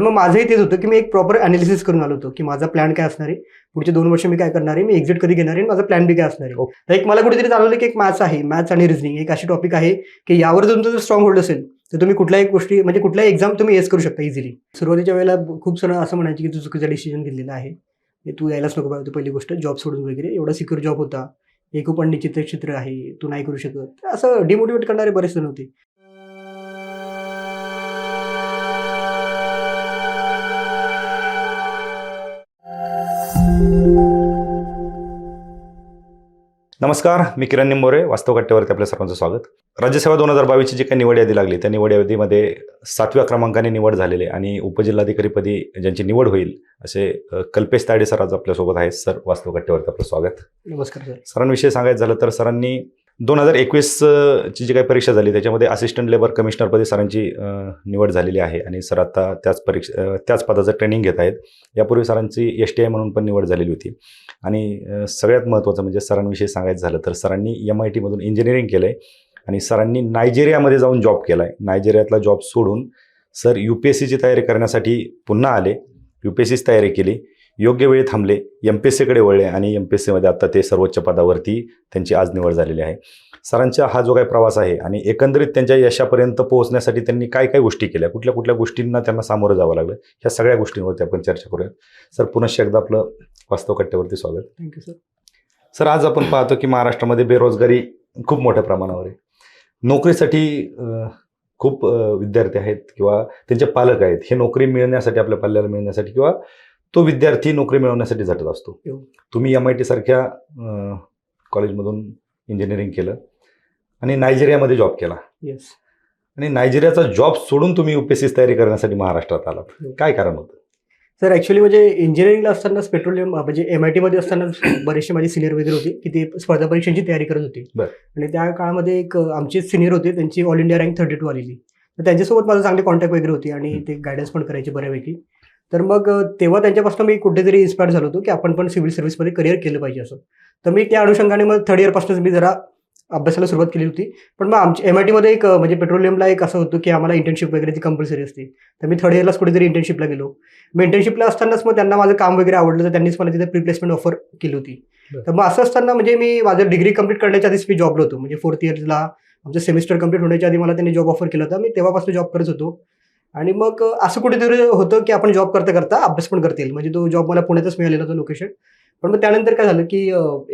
पण मग माझंही तेच होतं की मी एक प्रॉपर अनालिसिस करून आलो होतो की माझा प्लॅन काय असणार आहे? पुढचे दोन वर्ष मी काय करणार आहे? मी एक्झिट कधी घेणार आहे? माझा प्लॅन बी काय असणार आहे. तर एक मला कुठेतरी जाणवलं की एक मॅथ्स आहे. मॅथ्स आणि रिझनिंग एक अशी टॉपिक आहे की यावर जर तुमचं जर स्ट्रॉंग होल्ड असेल तर तुम्ही कुठल्याही गोष्टी म्हणजे कुठल्याही एक्झाम तुम्ही येस करू शकता इझिली सुरुवातीच्या वेळेला खूप जण असं म्हणायचे की तू चुकीचा डिसिजन घेतलेला आहे. हे तू यायलाच नको पाहिजे पहिली गोष्ट जॉब सोडून वगैरे. एवढा सिक्युअर जॉब होता. एक खूप अनिश्चित क्षेत्र आहे. तू नाही करू शकत. असं डिमोटिवेट करणारे बरेच जण होते. नमस्कार मी किरण निंबोरे वास्तव कट्ट्यावरती आपल्या सर्वांचं स्वागत. राज्यसेवा दोन हजार बावीसची जी काही निवड यादी लागली त्या निवड यादीमध्ये सातव्या क्रमांकाने निवड झालेली आणि उपजिल्हाधिकारीपदी ज्यांची निवड होईल असे कल्पेश तायडे सर आज आपल्यासोबत आहेत. सर वास्तव कट्ट्यावरती आपलं स्वागत. नमस्कार सर. सरांविषयी सांगायचं झालं तर सरांनी दोन हजार एकवीसची जी काही परीक्षा झाली त्याच्यामध्ये असिस्टंट लेबर कमिशनरपदी सरांची निवड झालेली आहे आणि सर आता त्याच परीक्षा त्याच पदाचं ट्रेनिंग घेत आहेत. यापूर्वी सरांची एस टी आय म्हणून पण निवड झालेली होती. आणि सगळ्यात महत्त्वाचं म्हणजे सरांविषयी सांगायचं झालं तर सरांनी एम आय टीमधून इंजिनिअरिंग केलं आहे आणि सरांनी नायजेरियामध्ये जाऊन जॉब केला आहे नायजेरियातला जॉब सोडून सर यू पी एस सीची तयारी करण्यासाठी पुन्हा आले. यू पी एस सीची तयारी केली. योग्य वेळी थांबले. एम पी एस सीकडे वळले आणि एम पी एस सीमध्ये आता ते सर्वोच्च पदावरती त्यांची आज निवड झालेली आहे. सरांचा हा जो काही प्रवास आहे आणि एकंदरीत त्यांच्या यशापर्यंत पोहोचण्यासाठी त्यांनी काय काय गोष्टी केल्या? कुठल्या कुठल्या गोष्टींना त्यांना सामोरं जावं लागलं? ह्या सगळ्या गोष्टींवरती आपण चर्चा करूया सर पुनश्च एकदा आपलं वास्तव कट्ट्यावरती स्वागत. थँक्यू सर सर आज आपण पाहतो की महाराष्ट्रामध्ये बेरोजगारी खूप मोठ्या प्रमाणावर आहे. नोकरीसाठी खूप विद्यार्थी आहेत किंवा त्यांचे पालक आहेत. हे नोकरी मिळण्यासाठी आपल्या पाल्याला मिळण्यासाठी किंवा तो विद्यार्थी नोकरी मिळवण्यासाठी झटत असतो. हो. तुम्ही एम आय टी सारख्या कॉलेजमधून इंजिनिअरिंग केलं आणि नायजेरियामध्ये जॉब केला. येस आणि नायजेरियाचा जॉब सोडून तुम्ही युपीएससी तयारी करण्यासाठी महाराष्ट्रात आलात. हो. काय कारण होतं? सर ॲक्च्युली म्हणजे इंजिनिअरिंगला असतानाच पेट्रोलियम म्हणजे एम आय टीमध्ये असतानाच बरेचसे माझे सिनियर वगैरे होते. की ते स्पर्धा परीक्षांची तयारी करत होते. बरं. आणि त्या काळामध्ये एक आमचे सिनियर होते. त्यांची all India rank thirty two आलेली. तर त्यांच्यासोबत माझं चांगले कॉन्टॅक्ट वगैरे होते आणि. ते गायडन्स पण करायचे बऱ्यापैकी. तर मग तेव्हा त्यांच्यापासून मी कुठेतरी इन्स्पायर झालो होतो की आपण पण सिव्हिल सर्व्हिसमध्ये करिअर केलं पाहिजे असं. तर मी त्या अनुषंगाने मग थर्ड इयरपासूनच मी जरा अभ्यासाला सुरुवात केली होती. पण मग आमच्या एम आय टीमध्ये एक म्हणजे पेट्रोलियमला एक असं होतं की आम्हाला इंटर्नशिप वगैरे ती कंपल्सरी असते. तर मी थर्ड इयरलाच कुठेतरी इंटर्नशिपला गेलो. मग इंटर्नशिपला असतानाच मग त्यांना माझं काम वगैरे आवडलं तर त्यांनीच मला तिथे प्रिप्लेसमेंट ऑफर केली होती. तर मग असं असताना म्हणजे मी माझं डिग्री कंप्लीट करण्याच्या आधीच मी जॉबला होतो. म्हणजे फोर्थ इयरला आमचं सेमिस्टर कंप्लीट होण्याच्या आधी मला त्यांनी जॉब ऑफर केला होता. मी तेव्हापासून जॉब करत होतो. आणि मग असं कुठेतरी होतं की आपण जॉब करता करता अभ्यास पण करता येईल म्हणजे तो जॉब मला पुण्यातच मिळालेला होता लोकेशन पण मग त्यानंतर काय झालं की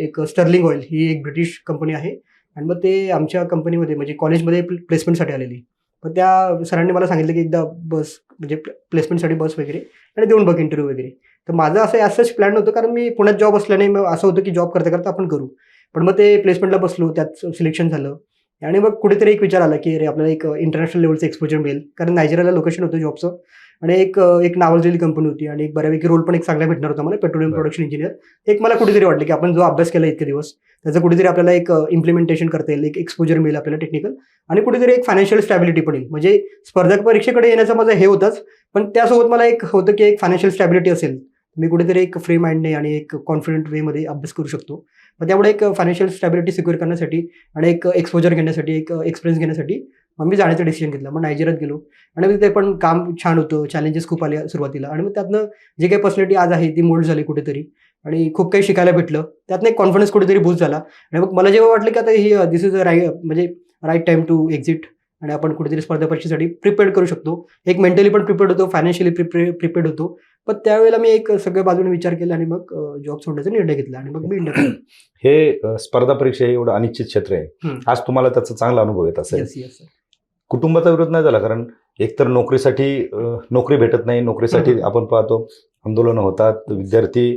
एक स्टर्लिंग ऑइल ही एक ब्रिटिश कंपनी आहे. आणि मग ते आमच्या कंपनीमध्ये म्हणजे कॉलेजमध्ये प्लेसमेंटसाठी आलेली. पण त्या सरांनी मला सांगितलं की एकदा बस म्हणजे प्लेसमेंटसाठी बस वगैरे आणि देऊन बघ इंटरव्ह्यू वगैरे. तर माझं असं असंच प्लॅन नव्हतं कारण मी पुण्यात जॉब असल्याने मग असं होतं की जॉब करता करता आपण करू. पण मग ते प्लेसमेंटला बसलो त्यात सिलेक्शन झालं. आणि मग कुठेतरी एक विचार आला की अरे आपल्याला एक इंटरनॅशनल लेवलचं एक्सपोजर मिळेल. कारण नायजेरियाला लोकेशन होतं जॉबचं आणि एक एक नावाजलेली कंपनी होती आणि एक बऱ्यापैकी रोल पण एक चांगला भेटणार होता मला पेट्रोलियम. प्रोडक्शन इंजिनियर एक मला कुठेतरी वाटलं की आपण जो अभ्यास केला इतके दिवस त्याचं कुठेतरी आपल्याला एक इम्प्लिमेंटेशन करता येईल एक एक्सपोजर मिळेल आपल्याला टेक्निकल आणि कुठेतरी एक फायनान्शियल स्टॅबिलिटी पण येईल. म्हणजे स्पर्धक परीक्षेकडे येण्याचं माझं हे होतंच पण त्यासोबत मला एक होतं की एक फायनान्शियल स्टॅबिलिटी असेल. मी कुठेतरी एक फ्री माइंडने आणि एक कॉन्फिडंट वेमध्ये अभ्यास करू शकतो. मग त्यामुळे एक फायनान्शियल स्टॅबिलिटी सिक्युअर करण्यासाठी आणि एक एक्सपोजर घेण्यासाठी एक एक्सपिरियन्स घेण्यासाठी मग मी जाण्याचा डिसिजन घेतला. मग नायजेरियात गेलो आणि तिथे ते पण काम छान होतं चॅलेंजेस खूप आले सुरुवातीला. आणि मग त्यातनं जे काही पर्सनॅलिटी आज आहे ती मोल्ड झाली कुठेतरी. आणि खूप काही शिकायला भेटलं. त्यातनं एक कॉन्फिडन्स कुठेतरी बूस्ट झाला. आणि मग मला जेव्हा वाटलं की आता ही दिस इज अ राय म्हणजे राईट टाईम टू एक्झिट आणि आपण कुठेतरी स्पर्धा परीक्षेसाठी प्रिपेअर करू शकतो. एक मेंटली पण प्रिपेअर्ड होतो फायनान्शियली प्रिपे प्रिपेअर्ड होतो. पण त्यावेळेला मी एक सगळ्या बाजूने विचार केला आणि मग जॉब सोडण्याचा निर्णय घेतला आणि मग मी इंडिया हे स्पर्धा परीक्षा हे एवढं अनिश्चित क्षेत्र आहे. आज तुम्हाला त्याचा चांगला अनुभव येत असेल. कुटुंबाचा विरोध नाही झाला कारण एकतर नोकरीसाठी नोकरी भेटत नाही नोकरीसाठी. आपण पाहतो आंदोलनं होतात विद्यार्थी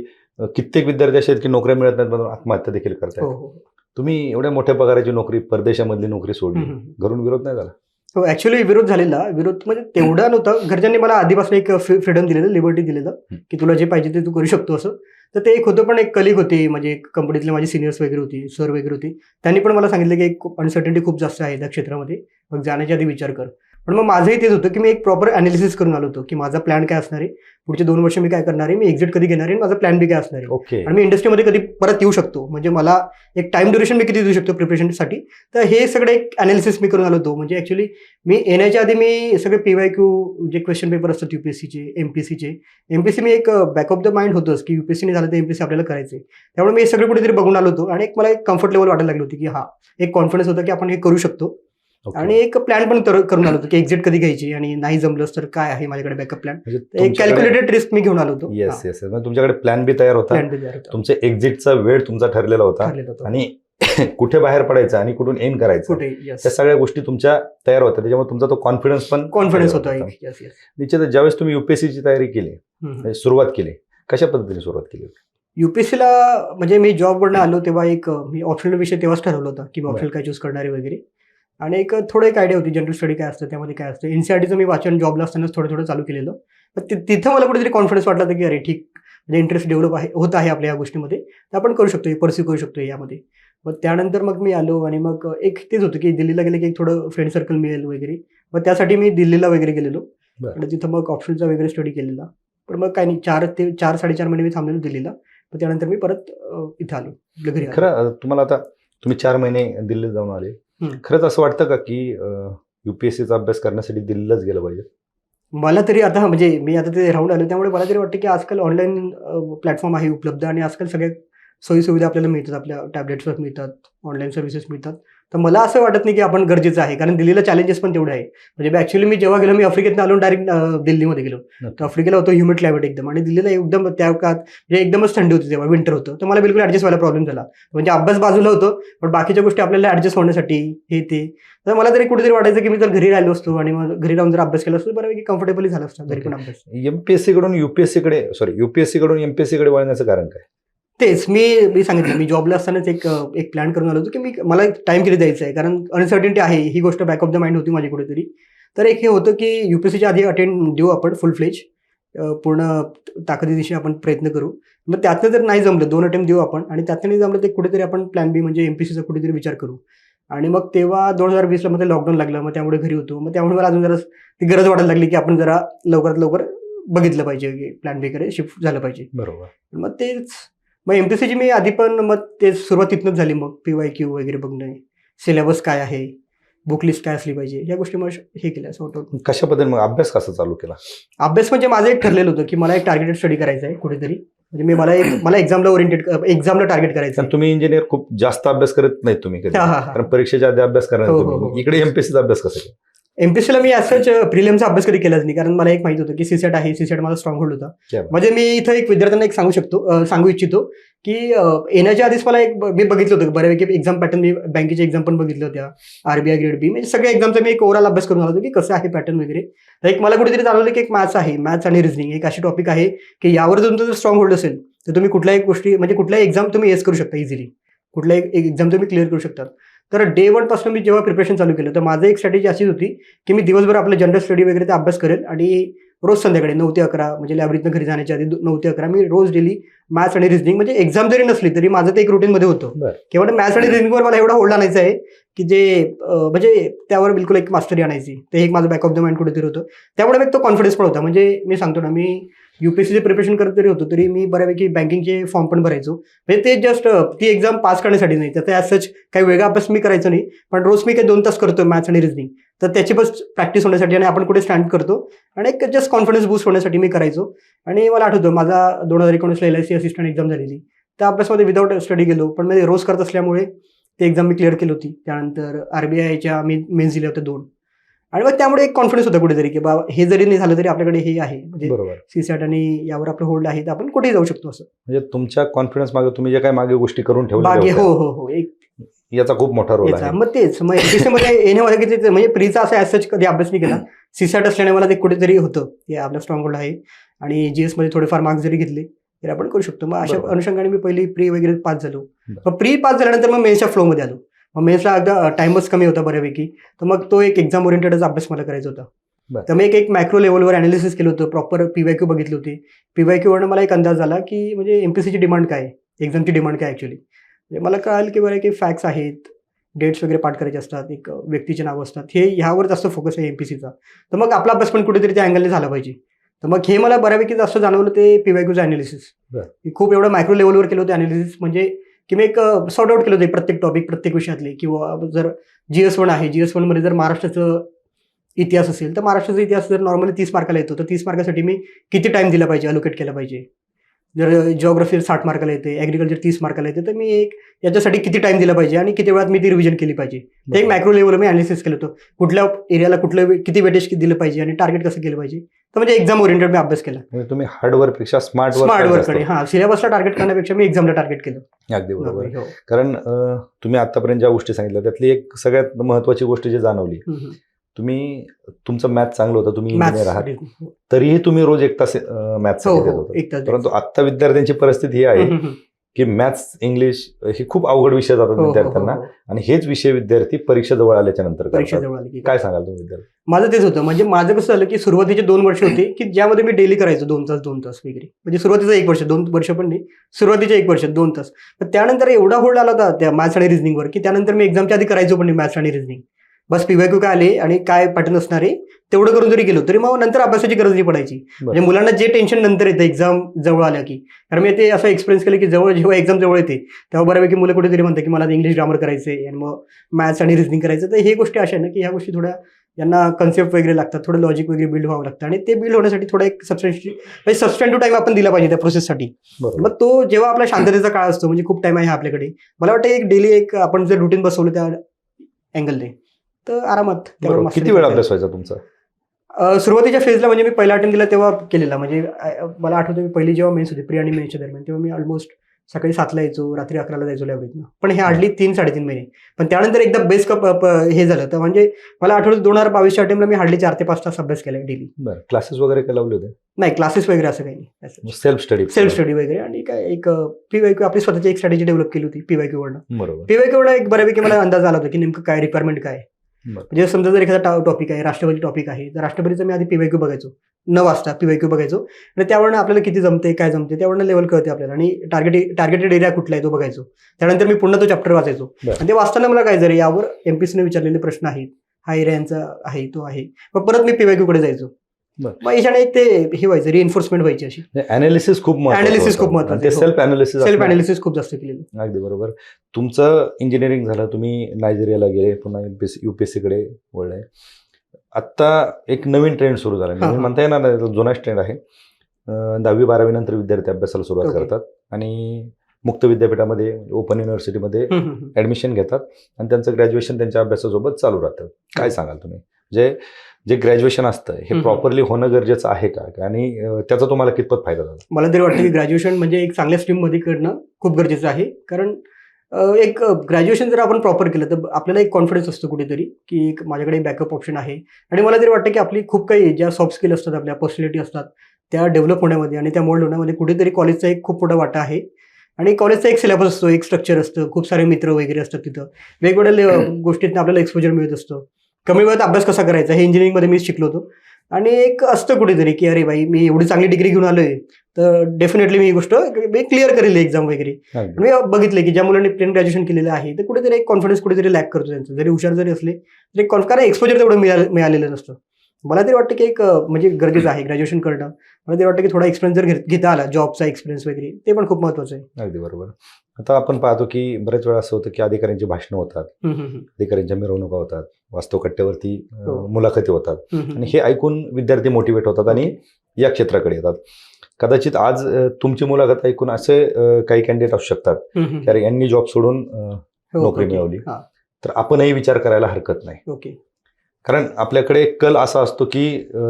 कित्येक विद्यार्थी असे आहेत की नोकऱ्या मिळत नाहीत म्हणून आत्महत्या देखील हो करतात हो. तुम्ही एवढ्या मोठ्या पगाराची नोकरी परदेशामधली नोकरी सोडली. घरून विरोध नाही झाला? हो ऍक्च्युली विरोध झालेला. विरोध म्हणजे तेवढा नव्हता. घरच्यांनी मला आधीपासून एक फ्रीडम दिलेलं लिबर्टी दिलेलं की तुला जे पाहिजे ते तू करू शकतो असं. तर ते एक होतं पण एक कलिग होते म्हणजे एक कंपनीतले माझे सिनियर्स वगैरे होते सर वगैरे होते. त्यांनी पण मला सांगितलं की एक अनसर्टन्टी खूप जास्त आहे त्या क्षेत्रामध्ये. मग जाण्याच्या आधी विचार कर. पण मग माझंही तेच होतं की मी एक प्रॉपर अनालिसिस करून आलो होतो की माझा प्लॅन काय असणार आहे? पुढचे दोन वर्ष मी काय करणार आहे? मी एक्झिट कधी घेणार आहे? आणि माझा प्लॅन बी काय असणार आहे? ओके आणि मी इंडस्ट्रीमध्ये कधी परत येऊ शकतो. म्हणजे मला एक टाइम ड्युरेशन मी किती देऊ शकतो प्रिपरेशनसाठी तर हे सगळे एक अनालिसिस मी करून आलो होतो. म्हणजे ऍक्च्युली मी येण्याच्या आधी मी सगळे पी वाय क्यू जे क्वेश्चन पेपर असतात युपीएससीचे एमपीसीचे एमपीसी मी एक बॅक ऑफ द माइंड होतोच की युपीएससीने झालं तर एमपीसी आपल्याला करायचे त्यामुळे मी हे सगळे कुठेतरी बघून आलो होतो आणि एक मला एक कम्फर्ट लेवल वाटायला लागली होती की हा एक कॉन्फिडन्स होता की आपण हे करू शकतो. आणि एक प्लॅन पण करून आलो होतो की एक्झिट कधी घ्यायची आणि नाही जमलंच तर काय आहे माझ्याकडे बॅकअप प्लॅन म्हणजे एक कॅल्क्युलेटेड रिस्क मी घेऊन आलो होतो. येस येस म्हणजे तुमच्याकडे प्लॅन बी तयार होता. तुमच्या एक्झिटचा वेळ तुमचा ठरलेला होता. आणि कुठे बाहेर पडायचं आणि कुठून एन करायचं. कुठे? येस त्या सगळ्या गोष्टी तुमच्या तयार होत्या. त्याच्यामुळे तुमचा तो कॉन्फिडन्स पण कॉन्फिडन्स होता. येस येस निश्चित ज्यावेळेस तुम्ही युपीएससीची तयारी केली म्हणजे सुरुवात केली कशा पद्धतीने सुरुवात केली होती? युपीएससीला म्हणजे मी जॉबवरनं आलो तेव्हा एक मी ऑप्शनल विषय तेव्हाच ठरवलं होतं की मी. ऑप्शनल काय चूज करणार वगैरे. आणि एक थोडं एक आयडिया होती जनरल स्टडी काय असतं त्यामध्ये काय असतं. एनसीआरटीचं मी वाचन जॉबला असतानाच थोडं थोडं चालू केलेलं. पण तिथं मला कुठेतरी कॉन्फिडन्स वाटला होता की अरे ठीक म्हणजे इंटरेस्ट डेव्हलप आहे होत आहे आपल्या या गोष्टीमध्ये. तर आपण करू शकतो परस्यू करू शकतो यामध्ये. मग त्यानंतर मग मी आलो आणि मग एक तेच होतं की दिल्लीला गेले की एक थोडं फ्रेंड सर्कल मिळेल वगैरे. मग त्यासाठी मी दिल्लीला वगैरे गेलेलो. आणि तिथं मग ऑप्शनचा वगैरे स्टडी केलेला. पण मग काय नाही चार ते चार साडेचार महिने मी थांबलेलो दिल्लीला. मग त्यानंतर मी परत इथं आलो घरी. खरं तुम्हाला आता तुम्ही चार महिने दिल्लीत जाऊन आले. खरंच असं वाटतं का की युपीएससीचा अभ्यास करण्यासाठी दिल्लीलाच गेलं पाहिजे? मला तरी आता म्हणजे मी आता ते राहून आलो त्यामुळे मला तरी वाटतं की आजकाल ऑनलाईन प्लॅटफॉर्म आहे उपलब्ध आणि आजकाल सगळ्या सोयीसुविधा आपल्याला मिळतात. आपल्या टॅबलेट्सवर मिळतात ऑनलाईन सर्व्हिसेस मिळतात. तर मला असं वाटत नाही की आपण गरजेचं आहे. कारण दिल्लीला चॅलेंजेस पण तेवढे आहे म्हणजे ॲक्च्युली मी जेव्हा गेलो मी आफ्रिकेतून आलो डायरेक्ट दिल्लीमध्ये गेलो. तर आफ्रिकेला होतो ह्युमिड क्लायमेट एकदम. आणि दिल्लीला एकदम त्या काळात म्हणजे एकदमच थंडी होती तेव्हा विंटर होतं. तर मला बिलकुल ॲडजस्ट व्हायला प्रॉब्लेम झाला. म्हणजे अभ्यास बाजूला होतो पण बाकीच्या गोष्टी आपल्याला ॲडजस्ट होण्यासाठी हे ते. तर मला तरी कुठेतरी वाटायचं की मी जर घरी राहिलो असतो आणि मग घरी राहून जर अभ्यास केला असतो बऱ्यापैकी कम्फर्टेबली झाला असता. घरी पण अभ्यास. एमपीएससी कडून युपीएससी कडे सॉरी युपीएससी कडून एमपीएससी कडे वळण्याचं कारण काय? तेच मी मी सांगितलं मी जॉबला असतानाच एक एक प्लॅन करून आलो होतो की मी मला टाइम किती द्यायचा आहे? कारण अनसर्टिनिटी आहे ही गोष्ट बॅक ऑफ द माइंड होती माझी कुठेतरी. तर एक हे होतं की युपीएससीच्या आधी अटेंड देऊ आपण फुल फ्लेज पूर्ण ताकदीदिशी आपण प्रयत्न करू. मग त्यातनं जर नाही जमलं दोन अटेम्प्ट देऊ आपण आणि त्यातनं नाही जमलं ते कुठेतरी आपण प्लॅन बी म्हणजे एमपीसीचा कुठेतरी विचार करू. आणि मग तेव्हा दोन हजार वीसला मध्ये लॉकडाऊन लागलं मग त्यामुळे घरी होतो. मग त्यामुळे मला अजून जरा ती गरज वाटायला लागली की आपण जरा लवकरात लवकर बघितलं पाहिजे प्लॅन बीकडे शिफ्ट झालं पाहिजे. बरोबर. मग तेच मग एमपीसीची मी आधी पण मग ते सुरुवात तिथनंच झाली मग पी वाय क्यू वगैरे बघणे. सिलेबस काय आहे? बुक लिस्ट काय असली पाहिजे? या गोष्टी मग हे केल्या सॉर्ट आउट कशा पद्धतीने मग अभ्यास कसा चालू केला? अभ्यास म्हणजे माझं एक ठरलेलं होतं की मला एक टार्गेटेड स्टडी करायचं आहे कुठेतरी. म्हणजे मी मला एक मला एक्झामला ओरिएंटेड एक्झामला टार्गेट करायचं. तुम्ही इंजिनियर खूप जास्त अभ्यास करत नाहीत तुम्ही. कारण परीक्षेच्या आधी अभ्यास करणार हो, हो, हो. इकडे एमपीएससीचा अभ्यास कसा केला एमपीसीला मी असंच प्रिलियमचा अभ्यास कधी केलाच नाही. कारण मला एक माहिती होतं की सीसेट आहे सीसेट माझा स्ट्रॉंग होल्ड होता. म्हणजे मी इथं एक विद्यार्थ्यांना एक सांगू शकतो सांगू इच्छितो की येण्याच्या आधीच मला एक मी बघितलं होतं बऱ्यापैकी एक्झाम पॅटर्न मी बँकेचे एक्झाम पण बघितलं होत्या आरबीआय ग्रेड बी म्हणजे सगळ्या एक्झामचा मी एक ओव्हरऑल अभ्यास करून आलो होतो की कसं आहे पॅटर्न वगैरे. तर एक मला कुठेतरी जाणवलं की एक मॅथ्स आहे मॅथ्स आणि रिझनिंग एक अशी टॉपिक आहे की यावर जर तुमचं जर स्ट्रॉंग होल्ड असेल तर तुम्ही कुठल्याही गोष्टी म्हणजे कुठल्याही एक्झाम तुम्ही येस करू शकता इझिली कुठल्याही एक एक्झाम तुम्ही क्लिअर करू शकता. तर डे वनपासून मी जेव्हा प्रिपरेशन चालू केलं तर माझं एक स्ट्रॅटेजी अशीच होती की मी दिवसभर आपलं जनरल स्टडी वगैरे ते अभ्यास करेल आणि रोज संध्याकाळी नऊ ते अकरा म्हणजे लायब्ररीतनं घरी जाण्याच्या आधी नऊ ते अकरा मी रोज डेली मॅथ्स आणि रिझनिंग म्हणजे एक्झाम जरी नसली तरी माझं ते एक रुटीनमध्ये होतं. बरं. किंवा मॅथ्स आणि रिझनिंगवर मला एवढा होल्ड आणायचा आहे की जे म्हणजे त्यावर बिलकुल एक मास्टरी आणायची ते एक माझं बॅक ऑफ द माइंड कुठेतरी होतं. त्यामुळे मग तो कॉन्फिडन्स पण होता. म्हणजे मी सांगतो ना मी युपीएससीचे प्रिपरेशन करत तरी होतो तरी मी बऱ्यापैकी बँकिंगचे फॉर्म पण भरायचो. म्हणजे ते जस्ट ती एक्झाम पास करण्यासाठी नाही. त्याचा ॲज सच काही वेगळा अभ्यास मी करायचो नाही. पण रोज मी काही दोन तास करतो मॅथ्स आणि रिजनिंग तर त्याची बस प्रॅक्टिस होण्यासाठी आणि आपण कुठे स्टँड करतो. आणि एक जस्ट कॉन्फिडन्स बूस्ट होण्यासाठी मी करायचो. आणि मला आठवतं माझा दोन हजार एकोणीसला L I C assistant exam झालेली. त्या अभ्यासमध्ये विदाऊट स्टडी गेलो. पण मी रोज करत असल्यामुळे ते एक्झाम मी क्लिअर केली होती. त्यानंतर आर बी आयच्या मी मेन्स दिल्या होत्या दोन. आणि मग त्यामुळे एक कॉन्फिडन्स होता कुठेतरी की बा हे जरी नाही झालं तरी आपल्याकडे हे आहे. म्हणजे बरोबर. सीसॅट आणि यावर आपलं होल्ड आहे तर आपण कुठेही जाऊ शकतो असं. म्हणजे तुमच्या कॉन्फिडन्स मागे तुम्ही जे काही मागे गोष्टी करून ठेवल्या हो हो हो. एक याचा खूप मोठा रोल याचा. आहे. मग तेच मग MPSC मध्ये येण्यामध्ये किती म्हणजे प्रीचा असं ॲज कधी अभ्यास नाही केला. सीसॅट असल्याने मला ते कुठेतरी होतं की आपलं स्ट्रॉंग होल्ड आहे. आणि जीएसमध्ये थोडेफार मार्क्स जरी घेतले तरी आपण करू शकतो. मग अशा बरोबर. अनुषंगाने मी पहिली प्री वगैरे पास झालो. बरं. मग प्री पास झाल्यानंतर मग मेन्सच्या फ्लोमध्ये आलो. मग मेन्सला अगदा टाइमच कमी होता बऱ्यापैकी. तर मग तो एक एक्झाम ओरिएंटेडच अभ्यास मला करायचा होता. तर मी एक एक मॅक्रो लेवलवर अनालिसिस केलं होतं प्रॉपर पीवाय क्यू बघितले होते. पीवाय क्यूवरनं मला एक अंदाज आला की म्हणजे एमपीसीची डिमांड काय? एक्झामची डिमांड काय ॲक्च्युली म्हणजे मला कळालं की बरं की फॅक्ट्स आहेत. डेट्स वगैरे पाठ करायचे असतात. एक व्यक्तीचे नावं असतात. हे ह्यावर जास्त फोकस आहे एमपीसीचा तर मग आपला अभ्यास पण कुठेतरी त्या अँगलने झाला पाहिजे. तर मग हे मला बऱ्यापैकी जास्त जाणवलं ते पीवायक्यूचं अनालिसिस. खूप एवढं मायक्रो लेवलवर केलं होतं अनालिसिस म्हणजे की मी एक सॉर्ट आउट केलं होतं प्रत्येक टॉपिक प्रत्येक विषयातले. किंवा जर जीएस वन आहे जीएस वनमध्ये जर महाराष्ट्राचं इतिहास असेल तर महाराष्ट्राचा इतिहास जर नॉर्मली तीस मार्काला येतो तर तीस मार्कासाठी मी किती टाइम दिला पाहिजे अलोकेट केला पाहिजे? जर जिओग्राफी साठ मार्काला येते ॲग्रिकल्चर तीस मार्काला येते तर मी एक याच्यासाठी किती टाइम दिला पाहिजे आणि किती वेळात मी ती रिव्हिजन केली पाहिजे? ते एक मायक्रो लेवलवर मी अनालिसिस केलं होतं. कुठल्या एरियाला कुठलं किती वेटेज दिलं पाहिजे आणि टार्गेट कसं केलं पाहिजे? तर म्हणजे एक्झाम ओरिएंटेड मी अभ्यास केला म्हणजे तुम्ही हार्डवर्कपेक्षा स्मार्ट स्मार्ट वर्ककडे हां सिलेबसला टार्गेट करण्यापेक्षा मी एक्झामला टार्गेट केलं अगदी बरोबर हो. कारण तुम्ही आतापर्यंत ज्या गोष्टी सांगितल्या त्यातली एक सगळ्यात महत्वाची गोष्ट जी जाणवली. तुम्ही तुमचं मॅथ चांगलं होतं तुम्ही इंजिनियर आहात. तरीही तुम्ही रोज एक तास मॅथ हो हो परंतु आता विद्यार्थ्यांची परिस्थिती ही आहे. की मॅथ्स इंग्लिश हे खूप अवघड विषय जातात हो, हो, विद्यार्थ्यांना. हो. आणि हेच विषय विद्यार्थी परीक्षा जवळ आल्याच्यानंतर परीक्षा. जवळ आली काय सांगाल तुम्ही विद्यार्थी? माझं तेच होतं. म्हणजे माझं कसं झालं की सुरुवातीचे दोन वर्ष होते की ज्यामध्ये मी डेली करायचो दोन तास दोन तास वगैरे. म्हणजे सुरुवातीचं एक वर्ष दोन वर्ष पण नाही. सुरुवातीचे एक वर्ष दोन तास. त्यानंतर एवढा होल्ड आला होता त्या मॅथ्स आणि रिझनिंगवर की त्यानंतर मी एक्झामच्या आधी करायचो पण मॅथ्स आणि रिझनिंग बस पीवायक्यू काय आले आणि काय पॅटर्न असणार आहे तेवढं करून जरी गेलो तरी मग नंतर अभ्यासाची गरज नाही पडायची. म्हणजे मुलांना जे टेन्शन नंतर येतं एक्झाम जवळ आलं की. कारण मी ते असं एक्सपिरियन्स केलं की जवळ जेव्हा एक्झाम जवळ येते तेव्हा बऱ्यापैकी मुलं कुठेतरी म्हणतात की मला इंग्लिश ग्रामर करायचे आणि मग मॅथ्स आणि रिझनिंग करायचं. तर हे गोष्टी अशा ना की ह्या गोष्टी थोड्या यांना कन्सेप्ट वगैरे लागतात थोडं लॉजिक वगैरे बिल्ड व्हावं लागतं आणि ते बिल्ड होण्यासाठी थोडा एक सबस्टन्शिव म्हणजे सबस्टँटिव्ह टाइम आपण दिला पाहिजे त्या प्रोसेससाठी मग तो जेव्हा आपला शांततेचा काळ असतो म्हणजे खूप टाइम आहे आपल्याकडे मला वाटतं एक डेली एक आपण जर रुटीन बसवलं त्या अँगलने तर आरामात त्यावर बरोबर. mastery किती वेळ करता अभ्यास व्हायचा तुमचा. अं, सुरुवातीच्या फेजला म्हणजे मी पहिला अटेम्प्ट दिला तेव्हा केलेला. म्हणजे अं, मला आठवतं मी पहिली जेव्हा मेन्स होती प्री आणि मेन्सच्या दरम्यान तेव्हा मी ऑलमोस्ट सकाळी सातला यायचो रात्री अकराला जायचो लायब्ररीतनं पण हे हार्डली तीन साडेतीन महिने. पण त्यानंतर एकदा बेस कप हे झालं. तर म्हणजे मला आठवतं दोन हजार बावीसच्या अटेम्प्टला मी हार्डली चार ते पाच तास अभ्यास केला डेली बरं. क्लासेस वगैरे काय लावले होते? नाही क्लासेस वगैरे असं काही नाही. सेल्फ स्टडी सेल्फ स्टडी वगैरे आणि काय एक पीवायक्यू आपली स्वतःची एक स्ट्रॅटेजी डेव्हलप केली होती पीवायक्यू वरनं. बरोबर. पीवायक्यूला एक बऱ्यापैकी मला अंदाज आला होता की नेमकं काय रिक्वायरमेंट काय. आहे. म्हणजे समजा जर एखादा टॉपिक आहे राष्ट्रपती टॉपिक आहे तर राष्ट्रपतीचं मी आधी पीवायक्यू बघायचो. न वाचता पीवायक्यू बघायचो. आणि त्यावरनं आपल्याला किती जमते काय जमते त्यावरनं लेवल कळते आपल्याला. आणि टार्गेट टार्गेटेड एरिया कुठला आहे तो बघायचो. त्यानंतर मी पुन्हा तो चॅप्टर वाचायचो. आणि ते वाचताना मला काय जर यावर एमपीसीने विचारलेले प्रश्न आहेत. हा एरिया यांचा आहे तो आहे. मग परत मी पीवायक्यू कडे जायचो. मग याच्याने ते हे व्हायचं रिएन्फोर्समेंट व्हायची अशी अनालिसिस खूप Analysis खूप हो. सेल्फ अनालिसिस सेल्फ अनालिसिस खूप जास्त केलेलं अगदी बरोबर तुमचं इंजिनिअरिंग झालं तुम्ही नायजेरियाला गेले पुन्हा युपीएससी कडे वळले आत्ता एक नवीन ट्रेंड सुरू झाला हा. म्हणता येणार नाही जुनाच ट्रेंड आहे दहावी बारावी नंतर विद्यार्थी अभ्यासाला सुरुवात. करतात आणि मुक्त विद्यापीठामध्ये ओपन युनिव्हर्सिटीमध्ये. ऍडमिशन घेतात आणि त्यांचं ग्रॅज्युएशन त्यांच्या अभ्यासासोबत चालू राहतं काय. सांगाल तुम्ही जे जे ग्रॅज्युएशन असतं हे. प्रॉपरली होणं गरजेचं आहे का? आणि त्याचा तुम्हाला कितपत फायदा झाला? मला तरी वाटतं की ग्रॅज्युएशन म्हणजे एक चांगल्या स्ट्रीममध्ये करणं खूप गरजेचं आहे. कारण एक ग्रॅज्युएशन जर आपण प्रॉपर केलं तर आपल्याला एक कॉन्फिडन्स असतो कुठेतरी की एक माझ्याकडे बॅकअप ऑप्शन आहे. आणि मला तरी वाटतं की आपली खूप काही ज्या सॉफ्ट स्किल असतात आपल्या पर्सनॅलिटी असतात त्या डेव्हलप होण्यामध्ये आणि त्या मोल्ड होण्यामध्ये कुठेतरी कॉलेजचा एक खूप मोठा वाटा आहे. आणि कॉलेजचा एक सिलेबस असतो एक स्ट्रक्चर असतं खूप सारे मित्र वगैरे असतात तिथं. वेगवेगळ्या गोष्टींना आपल्याला एक्सपोजर मिळत असतं. कमी वेळात अभ्यास कसा करायचा हे इंजिनिअरिंगमध्ये मी शिकलो होतो. आणि एक असतं कुठेतरी की अरे बाई मी एवढी चांगली डिग्री घेऊन आलोय तर डेफिनेटली मी ही गोष्ट मी क्लिअर करेल एक्झाम वगैरे. मी बघितले की ज्या मुलांनी प्लेन ग्रॅज्युएशन केलेलं आहे तर कुठेतरी एक कॉन्फिडन्स कुठेतरी लॅक करतो त्यांचं. जरी हुशार जरी असले तरी कारण एक्सपोजर तेवढं मिळालं मिळालेलं नसतं मला तरी वाटतं की एक म्हणजे गरजेचं आहे ग्रॅज्युएशन करणं. मला तरी वाटतं की थोडा एक्सपिरियन्स जर घेत- घेता आला जॉबचा एक्सपिरियन्स वगैरे ते पण खूप महत्वाचं आहे. अगदी बरोबर. आता आपण पाहतो की बरेच वेळा असं होतं की अधिकाऱ्यांची भाषणं होतात. अधिकाऱ्यांच्या मिरवणुका होतात वास्तव कट्ट्यावरती हो. मुलाखती होतात. आणि हे ऐकून विद्यार्थी मोटिवेट होतात आणि या क्षेत्राकडे येतात कदाचित आज तुमची मुलाखत ऐकून असे काही कॅन्डिडेट असू शकतात. की अरे यांनी जॉब सोडून अं, हो, नोकरी. मिळवली. हा, तर आपणही विचार करायला हरकत नाही ओके कारण आपल्याकडे एक कल असा असतो की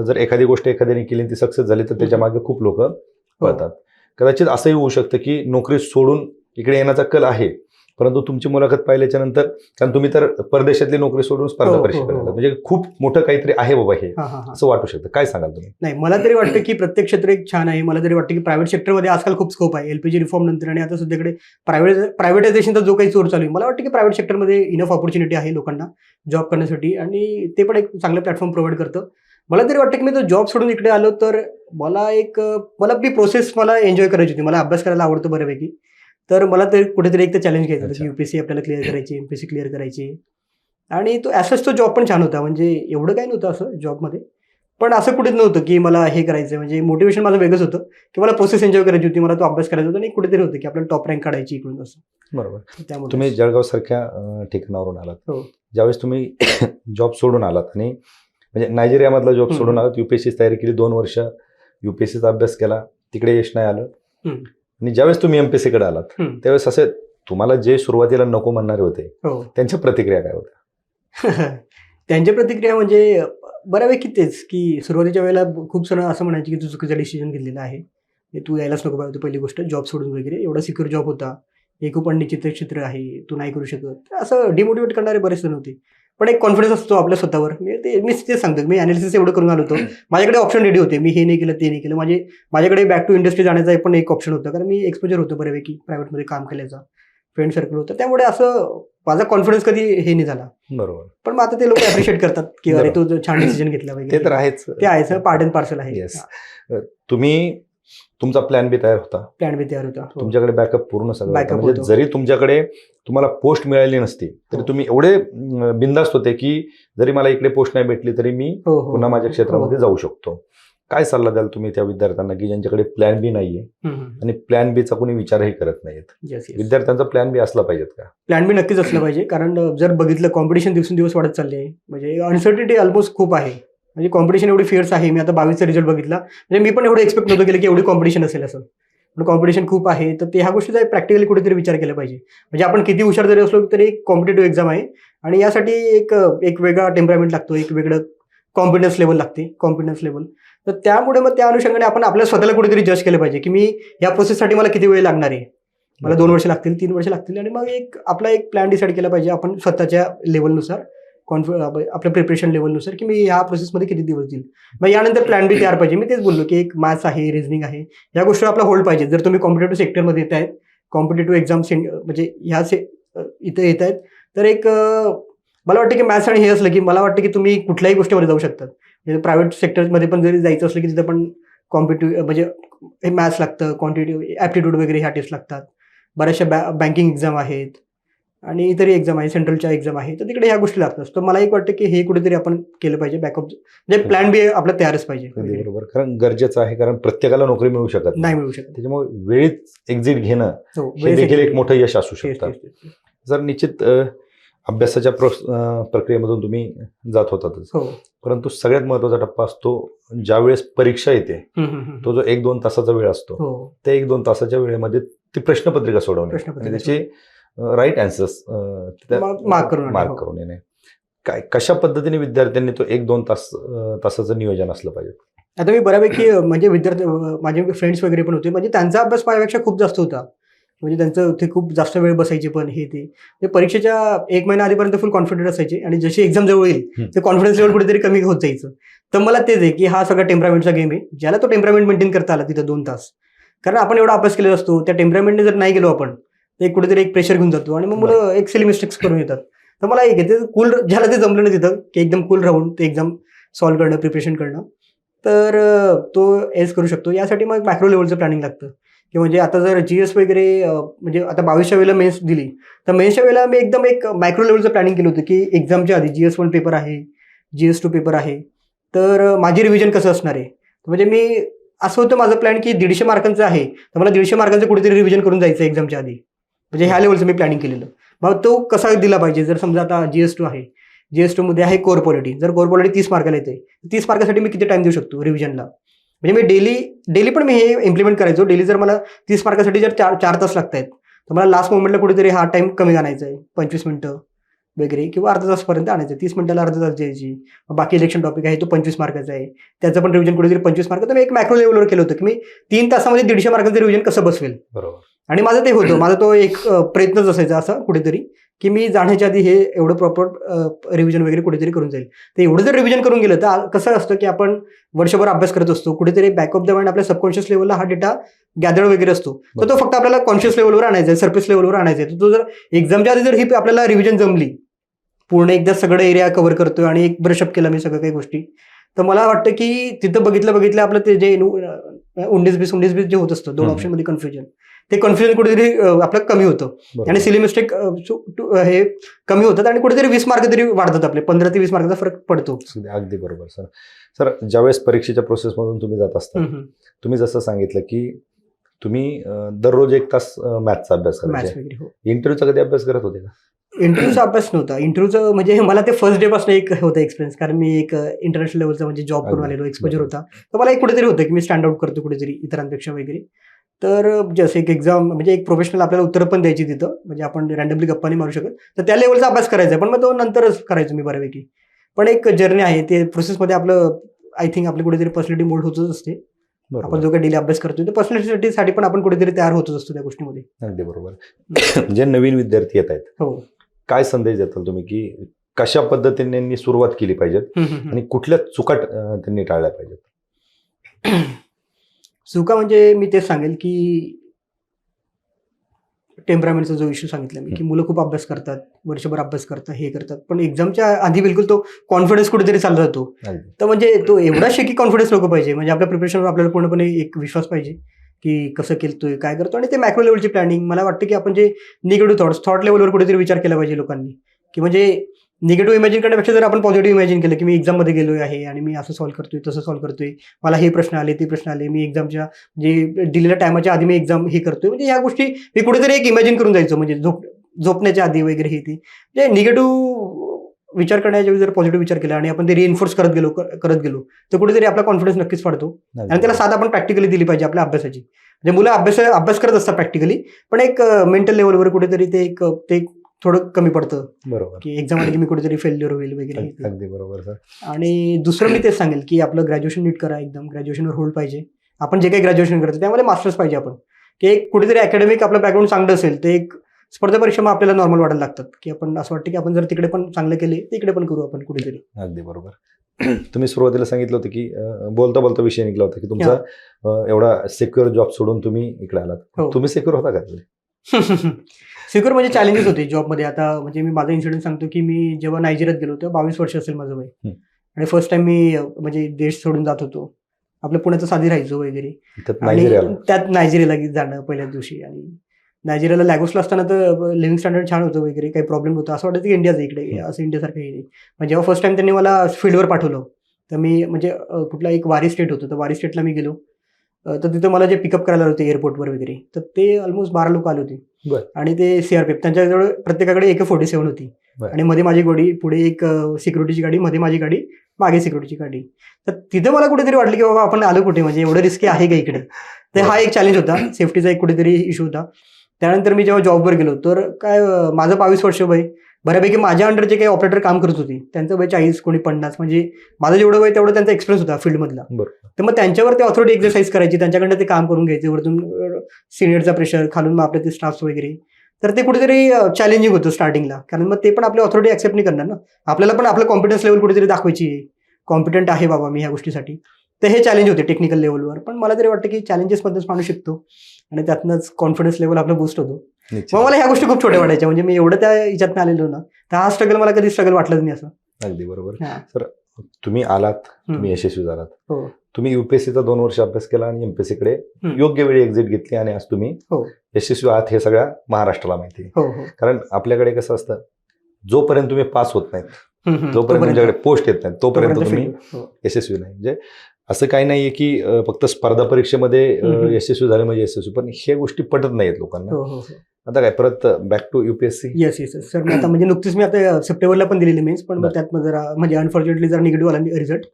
जर एखादी गोष्ट एखाद्याने केली ती सक्सेस झाली तर त्याच्यामागे खूप लोक पळतात कदाचित असंही होऊ शकतं की नोकरी सोडून इकडे येण्याचा कल आहे. परंतु तुमची मुलाखत पाहिल्याच्या नंतर कारण तुम्ही तर परदेशातली नोकरी सोडून स्पर्धा हो, हो, परीक्षेकडे हो. आलात. म्हणजे खूप मोठं काहीतरी आहे बाबा हा. असं वाटू शकतं. काय सांगाल तुम्ही? नाही मला तरी वाटतं की प्रत्येक क्षेत्र एक छान आहे. मला तरी वाटतं की प्रायव्हेट सेक्टरमध्ये आजकाल खूप स्कोप आहे. एलपीजी रिफॉर्म नंतर आणि आता सध्याकडे प्रायव्हेट प्रायव्हेटायझेशनचा जो काही चोर चालू आहे मला वाटतं की प्रायव्हेट सेक्टरमध्ये इनफ ऑपॉर्च्युनिटी आहे लोकांना जॉब करण्यासाठी. आणि ते पण एक चांगलं प्लॅटफॉर्म प्रोव्हाइड करतं. मला तरी वाटतं की मी तो जॉब सोडून इकडे आलो तर मला एक मला ती प्रोसेस मला एन्जॉय करायची होती. मला अभ्यास करायला आवडतं बऱ्यापैकी. तर मला ते कुठेतरी एक तर चॅलेंज घ्यायचं होतं. की युपीएससी आपल्याला क्लिअर करायची एमपीएससी क्लिअर करायची. आणि तो ॲसच तो जॉब पण छान होता. म्हणजे एवढं काही नव्हतं असं जॉबमध्ये पण असं कुठेच नव्हतं की मला हे करायचं म्हणजे मोटिवेशन माझं वेगळंच होतं. की मला प्रोसेस एन्जॉय करायची होती मला तो अभ्यास करायचा होता आणि कुठेतरी होतं की आपल्याला टॉप रँक काढायची इकडून असं बरोबर. त्यामुळे. तुम्ही जळगाव सारख्या ठिकाणावरून आलात. हो. ज्यावेळेस तुम्ही जॉब सोडून आलात आणि म्हणजे नायजेरियामधला जॉब. सोडून आलात युपीएससी तयारी केली दोन वर्ष युपीएससीचा अभ्यास केला तिकडे यश नाही आलं. आणि ज्यावेळेस तुम्ही एमपीएससी कडे आलात. त्यावेळेस असे तुम्हाला जे सुरुवातीला नको म्हणणारे होते हो. त्यांच्या प्रतिक्रिया काय होत्या? त्यांची प्रतिक्रिया म्हणजे बऱ्यापैकी तेच की सुरुवातीच्या वेळेला खूप जण असं म्हणायचे की तू चुकीचा डिसिजन घेतलेला आहे. तू यायलाच नको पाहिजे पहिली गोष्ट जॉब सोडून वगैरे. एवढा सिक्युअर जॉब होता. हे खूप अनिश्चित क्षेत्र आहे. तू नाही करू शकत. असं डिमोटिवेट करणारे बरेच जण होते. पण एक कॉन्फिडन्स असतो आपल्या स्वतःवर. मी ते मी तेच सांगतो मी अनालिसिस एवढं करून आलो होतो. माझ्याकडे ऑप्शन रेडी होते. मी हे नाही केलं ते नाही केलं. माझे माझ्याकडे बॅक टू इंडस्ट्री जाण्याचा पण एक ऑप्शन होता. कारण मी एक्सपोजर होतं बऱ्यापैकी प्रायव्हेटमध्ये काम केल्याचा. फ्रेंड सर्कल होतं. त्यामुळे असं माझा कॉन्फिडन्स कधी हे नाही झाला. बरोबर. पण मग आता ते लोक अप्रिशिएट करतात की अरे तू छान डिसिजन घेतला ते वगैरे तर आहेच. ते आहे पार्ट अँड पार्सल आहे. तुम्ही तुमचा प्लॅन बी तयार होता प्लॅन बी तयार होता हो. तुमच्याकडे बॅकअप पूर्ण सगळं होतं. Backup म्हणजे होतं. जरी तुमच्याकडे तुम्हाला पोस्ट मिळाली नसती तरी हो. तुम्ही एवढे अं, बिनधास्त होते की जरी मला इकडे पोस्ट नाही भेटली तरी मी हो हो पुन्हा माझ्या क्षेत्रामध्ये. जाऊ शकतो काय सल्ला द्याल तुम्ही त्या विद्यार्थ्यांना की ज्यांच्याकडे प्लॅन बी नाहीये. आणि प्लॅन बीचा कोणी विचारही करत नाहीत. विद्यार्थ्यांचा प्लॅन बी असला पाहिजेत का प्लॅन बी नक्कीच असलं पाहिजे कारण अ, जर बघितलं कॉम्पिटिशन दिवसेंदिवस वाढत चालली म्हणजे अनसर्टिनिटी ऑलमोस्ट खूप आहे म्हणजे कॉम्पिटिशन एवढी फिअर्स आहे. मी आता बावीसचा रिझल्ट बघितला. म्हणजे मी पण एवढं एक्सपेक्ट नव्हतं केलं की एवढी कॉम्पिटिशन असेल असं. पण कॉम्पिटिशन खूप आहे. तर ते ह्या गोष्टीचा प्रॅक्टिकली कुठेतरी विचार केला पाहिजे. म्हणजे आपण किती हुशार जरी असलो तरी एक कॉम्पिटेटिव्ह एक्झाम आहे. आणि यासाठी एक एक वेगळा टेम्परामेंट लागतो. एक वेगळं कॉन्फिडन्स लेवल लागते. कॉन्फिडन्स लेवल तर त्यामुळे मग त्या अनुषंगाने आपण आपल्या स्वतःला कुठेतरी जज केलं पाहिजे की मी या प्रोसेससाठी मला किती वेळ लागणार आहे? मला दोन वर्ष लागतील तीन वर्ष लागतील. आणि मग एक आपला एक प्लॅन डिसाईड केला पाहिजे. आपण स्वतःच्या लेवलनुसार कॉन्फि आपल्या प्रिपरेशन लेवलनुसार की मी या प्रोसेसमध्ये किती दिवस देईल मग यानंतर प्लॅन बी तयार पाहिजे. मी तेच बोललो की एक मॅथ्स आहे रिझनिंग आहे. या गोष्टीवर आपला होल्ड पाहिजे. जर तुम्ही कॉम्पिटेटिव्ह सेक्टरमध्ये येत आहेत कॉम्पिटेटिव्ह एक्झाम म्हणजे ह्या से इथं येत आहेत तर एक मला वाटतं की मॅथ्स आणि हे असलं की मला वाटतं की तुम्ही कुठल्याही गोष्टीमध्ये जाऊ शकतात म्हणजे प्रायव्हेट सेक्टरमध्ये पण जरी जायचं असलं की तिथं पण कॉम्पिटिव्ह म्हणजे हे मॅथ्स लागतं क्वांटिटिव्ह ॲप्टिट्यूड वगैरे ह्या टेस्ट लागतात. बऱ्याचशा बॅ बँकिंग एक्झाम आहेत. आणि इतरही एक्झाम आहे सेंट्रलच्या एक्झाम आहे तर तिकडे ह्या गोष्टी लागतात. तर मला एक वाटतं की हे कुठेतरी आपण केलं पाहिजे बॅकअप म्हणजे प्लॅन बी आपला तयारच पाहिजे. बरोबर. कारण गरजेचं आहे कारण प्रत्येकाला नोकरी मिळू शकत नाही. मिळू शकत. त्याच्यामुळे वेळीच एक्झिट घेणं हो, वेळेस देखील एक. मोठं यश असू शकतं. जर निश्चित अभ्यासाच्या प्रक्रियेमधून तुम्ही जात होतातच. हो. परंतु सगळ्यात महत्त्वाचा टप्पा असतो ज्यावेळेस परीक्षा येते. तो जो एक दोन तासाचा वेळ असतो हो. त्या एक दोन तासाच्या वेळेमध्ये ती प्रश्नपत्रिका सोडवणे. आणि त्याचे राईट अँसर्स मार्क हो. करून येणे. काय कशा पद्धतीने विद्यार्थ्यांनी तो एक दोन तास तासाचं नियोजन असलं पाहिजे? आता मी बऱ्यापैकी म्हणजे विद्यार्थी माझे फ्रेंड्स वगैरे पण होते. म्हणजे त्यांचा अभ्यास माझ्यापेक्षा खूप जास्त होता. म्हणजे त्यांचं ते खूप जास्त वेळ बसायचे पण हे ते. ते परीक्षेच्या एक महिना आधीपर्यंत फुल कॉन्फिडंट असायचे आणि जशी एक्झाम जवळ येईल. ते कॉन्फिडन्स लेवल कुठेतरी कमी होत जायचं. तर मला तेच आहे की हा सगळा टेम्परामेंटचा गेम आहे. ज्याला तो टेम्परामेंट मेंटेन करता आला तिथं दोन तास. कारण आपण एवढा अभ्यास केलेला असतो त्या टेम्परामेंटने जर नाही गेलो आपण एक कुठेतरी एक प्रेशर घेऊन जातो आणि मग मुलं एक सिली मिस्टेक्स करून येतात. तर मला एक आहे ते कूल ज्याला ते जमलं नाही तिथं की एकदम कूल राहून ते एक्झाम सॉल्व्ह करणं प्रिपरेशन करणं. तर तो एस करू शकतो. यासाठी मग मॅक्रो लेवलचं प्लॅनिंग लागतं. की म्हणजे आता जर जी एस वगैरे म्हणजे आता बावीसच्या वेळेला मेन्स दिली तर मेन्सच्या वेळेला मी एकदम एक मायक्रो लेवलचं प्लॅनिंग केलं होतं की एक्झामच्या आधी जी एस वन पेपर आहे जी एस टू पेपर आहे. तर माझी रिव्हिजन कसं असणार आहे? म्हणजे मी असं होतं माझं प्लॅन की दीडशे मार्कांचं आहे. तर मला दीडशे मार्कांचं कुठेतरी रिव्हिजन करून जायचं एक्झामच्या आधी. म्हणजे ह्या लेवलचं मी प्लॅनिंग केलेलं. मग तो कसा दिला पाहिजे? जर समजा आता जी एस टू आहे. जी एसमध्ये आहे कोर पॉलिटी जर कोर पॉलिटी तीस मार्काला येते तीस मार्कासाठी मी किती टाइम देऊ शकतो रिव्हिजनला म्हणजे मी डेली डेली पण मी हे इम्प्लिमेंट करायचो. डेली जर मला तीस मार्कासाठी जर चार चार तास लागत आहेत तर मला लास्ट मोमेंटला कुठेतरी हा टाइम कमी आणायचा आहे. पंचवीस मिनिटं वगैरे किंवा अर्धा तासपर्यंत आणायचं तीस मिनिटाला अर्धा तास द्यायची. बाकी इलेक्शन टॉपिक आहे तो पंचवीस मार्काचा आहे. त्याचं पण रिव्हिजन कुठेतरी पंचवीस मार्क तर मी एक मॅक्रो लेवलवर केलं होतं की मी तीन तासामध्ये दीडशे मार्काचं रिव्हिजन कसं बसवेल? बरोबर. आणि माझं ते होतं. माझा तो एक प्रयत्नच असायचा असा कुठेतरी की मी जाण्याच्या आधी हे एवढं प्रॉपर रिव्हिजन वगैरे कुठेतरी करून जाईल. तर एवढं जर रिव्हिजन करून गेलं तर कसं असतं की आपण वर्षभर अभ्यास करत असतो. कुठेतरी बॅक ऑफ द माइंड आपल्या सबकॉन्शियस लेवलला हा डेटा गॅदर वगैरे असतो. तर तो फक्त आपल्याला कॉन्शियस लेवलवर आणायचा आहे सरफेस लेवलवर आणायचा आहे. तर तो जर एक्झामच्या आधी जर ही आपल्याला रिव्हिजन जमली पूर्ण एकदा सगळं एरिया कव्हर करतोय आणि एक ब्रशअप केला मी सगळं काही गोष्टी तर मला वाटतं की तिथं बघितलं बघितलं आपलं ते जे उन्नीस बीस उन्नीस बीस जे होत असतं दोन हम्म. ऑप्शनमध्ये कन्फ्युजन ते कन्फ्युजन कुठेतरी आपलं कमी होतं. आणि सिली मिस्टेक हे कमी होतात आणि कुठेतरी वीस मार्क तरी वाढतात आपले. पंधरा ते वीस मार्काचा फरक पडतो. अगदी बरोबर सर. सर ज्यावेळेस परीक्षेच्या प्रोसेसमधून तुम्ही जात असता. तुम्ही जसं सांगितलं की तुम्ही दररोज एक तास मॅथचा अभ्यास करायचे. वगैरे हो. इंटरव्ह्यूचा कधी अभ्यास करत होते का? इंटरव्ह्यूचा अभ्यास नव्हता. इंटरव्ह्यूचं म्हणजे मला ते फर्स्ट डे पासून एक होतं एक्सपिरियन्स कारण मी एक इंटरनॅशनल लेवलचा म्हणजे जॉब करून. आलेलो एक्सपोजर होता. तर मला एक कुठेतरी होतं की मी स्टँड आउट करतो कुठेतरी इतरांपेक्षा वगैरे. तर जसं एक एक्झाम म्हणजे एक प्रोफेशनल आपल्याला उत्तरं पण द्यायची तिथं. म्हणजे आपण रँडमली गप्पा नाही मारू शकत. तर त्या लेवलचा अभ्यास करायचा पण मग तो नंतरच करायचो मी बऱ्यापैकी. पण एक जर्नी आहे. ते प्रोसेसमध्ये आपलं आय थिंक आपली कुठेतरी पर्सनॅलिटी मोल्ड होतच असते. आपण जो काही डेली अभ्यास करतोय तर पर्सनॅलिटीसाठी पण आपण कुठेतरी तयार होतच असतो त्या गोष्टीमध्ये. अगदी बरोबर. जे नवीन विद्यार्थी येत आहेत हो. काय संदेश देताल तुम्ही की कशा पद्धतीने त्यांनी सुरुवात केली हम्म. आणि कुठल्या चुका अं, त्यांनी टाळल्या पाहिजेत? चुका म्हणजे मी तेच सांगेल की टेम्परामेंटचा जो इश्यू सांगितला मी की मुलं खूप अभ्यास करतात वर्षभर अभ्यास करतात हे करतात. पण एक्झामच्या आधी बिलकुल तो कॉन्फिडन्स कुठेतरी चालला जातो तर म्हणजे तो एवढा शेकी कॉन्फिडन्स नको पाहिजे. म्हणजे आपल्या प्रिपरेशनवर आपल्याला पूर्णपणे एक विश्वास पाहिजे की कसं केलतोय काय करतो आणि ते मॅक्रो लेवलची प्लॅनिंग मला वाटतं की आपण जे निगेटिव्ह थॉट्स थॉट लेवलवर कुठेतरी विचार केला पाहिजे लोकांनी. की म्हणजे निगेटिव्ह इमॅजिन करण्यापेक्षा जर आपण पॉझिटिव्ह इमॅजिन केलं की मी एक्झाममध्ये गेलोय आहे आणि मी असं सॉल्व्ह करतोय तसं सॉल्व्ह करतोय मला हे प्रश्न आले ते प्रश्न आले मी एक्झामच्या जे दिलेल्या टायमाच्या आधी मी एक्झाम हे करतोय. म्हणजे ह्या गोष्टी मी कुठेतरी एक इमॅजिन करून जायचो म्हणजे झोप झोपण्याच्या आधी वगैरे हे ते. म्हणजे निगेटिव्ह विचार करण्याच्या जर पॉझिटिव्ह विचार केला आणि आपण ते रिएन्फोर्स करत गेलो करत गेलो तर कुठेतरी आपला कॉन्फिडन्स नक्कीच वाढतो. आणि त्याला साथ आपण प्रॅक्टिकली दिली पाहिजे आपल्या अभ्यासाची. म्हणजे मुलं अभ्यास अभ्यास करत असतात प्रॅक्टिकली पण एक मेंटल लेवलवर कुठेतरी ते एक ते थोडं कमी पडतं. बरोबर. की एक्झाम आली की मी कुठेतरी फेल्युअर होईल वगैरे अग- ते. अगदी बरोबर सर आणि दुसरं मी तेच सांगेल की आपलं ग्रॅज्युएशन नीट करा एकदम. ग्रॅज्युएशनवर होल्ड पाहिजे. आपण जे काही ग्रॅज्युएशन करतो त्यामध्ये मास्टर्स पाहिजे आपण. की एक कुठेतरी अकॅडमिक आपलं बॅकग्राऊंड चांगलं असेल तर एक स्पर्धा परीक्षा मग आपल्याला नॉर्मल वाटायला लागतात. की आपण असं वाटतं की आपण जर तिकडे पण चांगलं केले तर इकडे पण करू आपण कुठेतरी. अगदी बरोबर. तुम्ही सुरुवातीला सांगितलं होतं की बोलता बोलता विषय निघला होता की तुमचा एवढा सिक्युअर जॉब सोडून तुम्ही इकडे आलात. हो. तुम्ही सिक्युअर होता का सिक्युअर म्हणजे चॅलेंजेस होते जॉबमध्ये आता म्हणजे मी माझा इन्सिडेंट सांगतो की मी जेव्हा नायजेरियात गेलो तेव्हा बावीस वर्ष असेल माझं वय. आणि फर्स्ट टाइम मी म्हणजे देश सोडून जात होतो. आपल्या पुण्याचं साधी राहायचो वगैरे. आणि त्यात नायजेरियाला जाणं पहिल्याच दिवशी. आणि नायजेरियाला लॅगोसला असताना तर लिव्हिंग स्टँडर्ड छान होतं वगैरे काही प्रॉब्लेम होता असं वाटतं की इंडियाच इकडे. असं इंडियासारखं हे नाही पण जेव्हा फर्स्ट टाइम त्यांनी मला फील्डवर पाठवलं तर मी म्हणजे कुठला एक वारी स्टेट होतं. तर वारी स्टेटला मी गेलो. तर तिथं मला जे पिकअप करायला होते एअरपोर्टवर वगैरे तर ते ऑलमोस्ट बारा लोक आले होते. आणि ते सीआरपीएफ त्यांच्याजवळ प्रत्येकाकडे एक फोर्टी सेव्हन होती. आणि मध्ये माझी गाडी पुढे एक सिक्युरिटीची गाडी मध्ये माझी गाडी मागे सिक्युरिटीची गाडी. तर तिथं मला कुठेतरी वाटलं की बाबा आपण आलो कुठे? म्हणजे एवढं रिस्की आहे का इकडे? तर हा एक चॅलेंज होता. सेफ्टीचा एक कुठेतरी इश्यू होता. त्यानंतर मी जेव्हा जॉबवर गेलो तर काय माझं बावीस वर्ष वय. बऱ्यापैकी माझ्या अंडर जे काही ऑपरेटर काम करत होते त्यांचं वय चाळीस कोणी पन्नास म्हणजे माझं जेवढं वय तेवढं त्यांचा एक्सपिरियन्स होता फील्डमधला तर मग त्यांच्यावर ते ऑथॉरिटी एक्सरसाइज करायची त्यांच्याकडनं ते काम करून घ्यायचे वरतून सिनियरचा प्रेशर खालून मग आपले ते स्टाफ्स वगैरे. तर ते कुठेतरी चॅलेंजिंग होतं स्टार्टिंगला कारण मग ते पण आपली ऑथॉरिटी ऍक्सेप्ट नाही करणार ना. आपल्याला पण आपलं कॉन्फिडन्स लेवल कुठेतरी दाखवायची आहे. कॉम्पिटंट आहे बाबा मी ह्या गोष्टीसाठी. तर हे चॅलेंज होते टेक्निकल लेवलवर पण मला तरी वाटतं की चॅलेंजेसमध्येच माणूस शिकतो. आणि त्यातनंच कॉन्फिडन्स लेवल आपलं बूस्ट होतो. मग मला ह्या गोष्टी खूप छोट्या वाटायच्या म्हणजे मी एवढं त्या ह्याच्यातनं आलेलो ना तर हा स्ट्रगल मला कधी स्ट्रगल वाटलंच नाही असं अगदी बरोबर. सर तुम्ही आलात. तुम्ही यशस्वी झालात हो. तुम्ही युपीएससीचा दोन वर्ष अभ्यास केला आणि एमपीएससी कडे. योग्य वेळी एक्झिट घेतली आणि आज तुम्ही हो. यशस्वी आहात हे सगळ्या महाराष्ट्राला माहिती आहे हो कारण आपल्याकडे कसं असतं जोपर्यंत तुम्ही पास होत नाहीत. जोपर्यंत तुमच्याकडे पोस्ट येत नाही तोपर्यंत तुम्ही. यशस्वी नाही म्हणजे असं काही नाहीये की फक्त स्पर्धा परीक्षेमध्ये. यशस्वी झाले म्हणजे यशस्वी पण हे गोष्टी पटत नाहीत लोकांना आता काय परत back to UPSC yes yes sir मी आता म्हणजे नुकतीच मी आता सप्टेंबरला पण दिलेली मेन्स पण मग. त्यात मग जरा म्हणजे अनफॉर्च्युनेटली जरा निगेटिव्ह आला रिझल्ट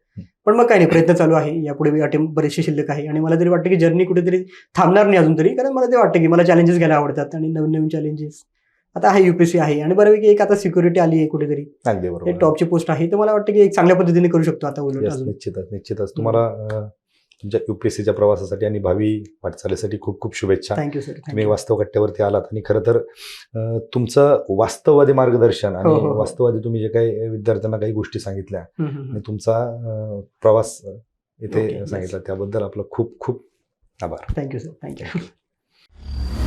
पण मग काय नाही प्रयत्न चालू आहे. यापुढे मी अटेम्प्ट बरेचसे शिल्लक आहे. आणि मला तरी वाटतं की जर्नी कुठेतरी थांबणार नाही अजून तरी कारण मला ते वाटतं की मला चॅलेंजेस घ्यायला आवडतात आणि नवीन नवीन चॅलेंजेस आता आहे युपीएससी आहे आणि बऱ्यापैकी एक आता सिक्युरिटी आली आहे कुठेतरी. टॉपची पोस्ट आहे. तर मला वाटतं की एक चांगल्या पद्धतीने करू शकतो आता उलट निश्चितच निश्चितच. तुम्हाला तुमच्या युपीएससीच्या प्रवासासाठी आणि भावी वाटचालीसाठी खूप खूप शुभेच्छा. थँक्यू सर तुम्ही वास्तव कट्ट्यावरती आलात आणि खरं तर तुमचं वास्तववादी मार्गदर्शन आणि हो, हो, हो. वास्तववादी तुम्ही जे काही विद्यार्थ्यांना काही गोष्टी सांगितल्या आणि तुमचा प्रवास इथे. सांगितला. त्याबद्दल आपलं खूप खूप आभार. Thank you sir thank you